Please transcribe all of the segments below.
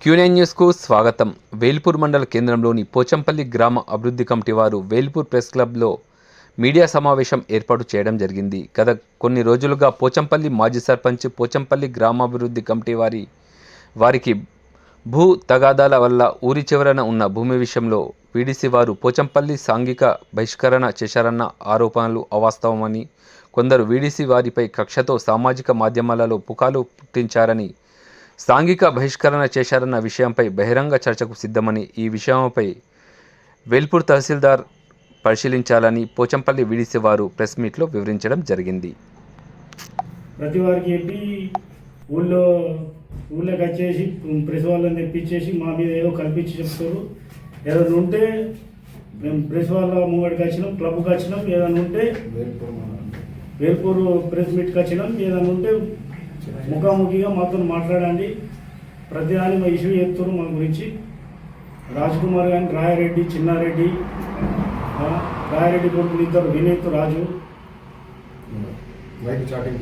Quinine న్యూస్కు స్వాగతం. వేల్పూర్ మండల కేంద్రంలోని పోచంపల్లి గ్రామ అభివృద్ధి కమిటీ వారు వేల్పూర్ ప్రెస్ క్లబ్లో మీడియా సమావేశం ఏర్పాటు చేయడం జరిగింది. గత కొన్ని రోజులుగా పోచంపల్లి మాజీ సర్పంచ్ పోచంపల్లి గ్రామాభివృద్ధి కమిటీ వారి వారికి భూ తగాదాల వల్ల ఊరి చివరన ఉన్న భూమి విషయంలో పీడీసీ వారు పోచంపల్లి సాంఘిక బహిష్కరణ చేశారన్న ఆరోపణలు అవాస్తవమని కొందరు వీడీసీ వారిపై కక్షతో సామాజిక మాధ్యమాలలో పుకాలు పుట్టించారని సాంఘిక బహిష్కరణ చేశారన్న విషయంపై బహిరంగ చర్చకు సిద్ధమని ఈ విషయంపై వేల్పూర్ తహసీల్దార్ పరిశీలించాలని పోచంపల్లి వీడీసీ వారు ప్రెస్ మీట్లో వివరించడం జరిగింది. ప్రతి వారికి చెప్పి ఊళ్ళో ఊళ్ళోకి వచ్చేసి ప్రెస్ వాళ్ళని తెప్పించేసి మా మీద ఏదో కల్పించి చెప్తారు. ఏదైనా ఉంటే మేము ప్రెస్ వాళ్ళ ముంగడికి వచ్చినాం క్లబ్కి వచ్చినాం. ఏదైనా ఉంటే వేల్పూర్ ప్రెస్ మీట్కి వచ్చినాం. ఏదైనా ఉంటే ముఖాముఖిగా మాతో మాట్లాడండి. ప్రతి దాని మా ఇష్యూ చెప్తారు మా గురించి. రాజ్ కుమార్ కానీ రాయారెడ్డి చిన్నారెడ్డి ఆ, రాయారెడ్డి కొడుకులు ఇద్దరు వినీత్ రాజు. చాటింగ్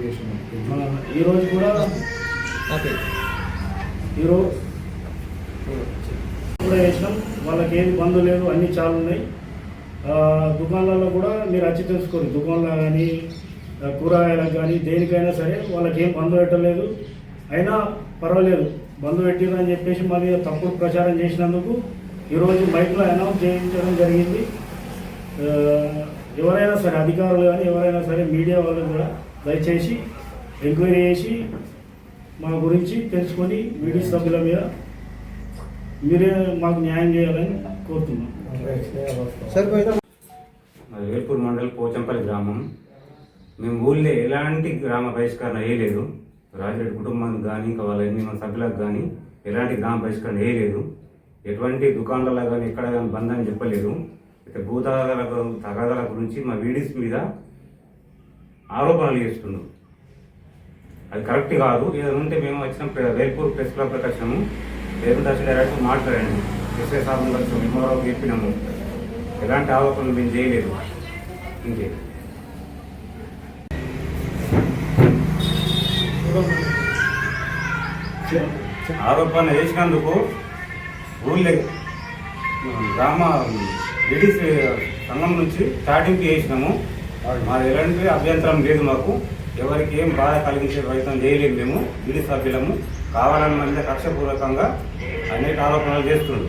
ఈరోజు కూడా ఈరోజు కూడా వేసినాం వాళ్ళకి ఏది బంధు లేదు అన్నీ చాలా ఉన్నాయి. ఆ, దుకాణాలలో కూడా మీరు వచ్చి తెలుసుకోరు దుకాణంలో కానీ కూరగాయలకు కానీ దేనికైనా సరే వాళ్ళకి ఏం బంధు పెట్టలేదు అయినా పర్వాలేదు బంధు పెట్టిరు అని చెప్పేసి మా మీద తప్పుడు ప్రచారం చేసినందుకు ఈరోజు మైక్లో అనౌన్స్ చేయించడం జరిగింది. ఎవరైనా సరే అధికారులు కానీ ఎవరైనా సరే మీడియా వాళ్ళు కూడా దయచేసి ఎంక్వైరీ చేసి మా గురించి తెలుసుకొని వీడి సభ్యుల మీద మీరే మాకు న్యాయం చేయాలని కోరుతున్నాం. వేల్పూర్ మండల్ పోచంపల్లి గ్రామం. మేము ఊళ్ళో ఎలాంటి గ్రామ బహిష్కరణ వేయలేదు రాజరెడ్డి కుటుంబానికి కానీ ఇంకా వాళ్ళ ఎన్ని మంది సభ్యులకు కానీ ఎలాంటి గ్రామ బహిష్కరణ వేయలేదు ఎటువంటి దుకాణాలలో కానీ ఎక్కడ కానీ బంద్ అని చెప్పలేదు. ఇక భూతగాదాల తగాదాల గురించి మా వీడియోస్ మీద ఆరోపణలు చేస్తున్నాం అది కరెక్ట్ కాదు. ఏదైనా ఉంటే మేము వచ్చిన వేల్పూర్ ప్రెస్ క్లబ్ ప్రకాశము వేరు దర్శన డైరెక్టర్ మాట్లాడండి. ఎస్ఐ సాబ్ కలిసి విమోరావు చెప్పినాము. ఎలాంటి ఆరోపణలు మేము చేయలేదు. ఇంకే? ఆరోపణ చేసినందుకు ఊళ్ళో గ్రామ లేడీస్ సంఘం నుంచి స్టార్టింగ్కి చేసినాము. మాది ఎలాంటి అభ్యంతరం లేదు మాకు. ఎవరికి ఏం బాధ కలిగించే ప్రయత్నం చేయలేము మేము. విడి సభ్యులము. కావాలని మధ్య కక్షపూర్వకంగా అనేక ఆరోపణలు చేస్తుండ్రు.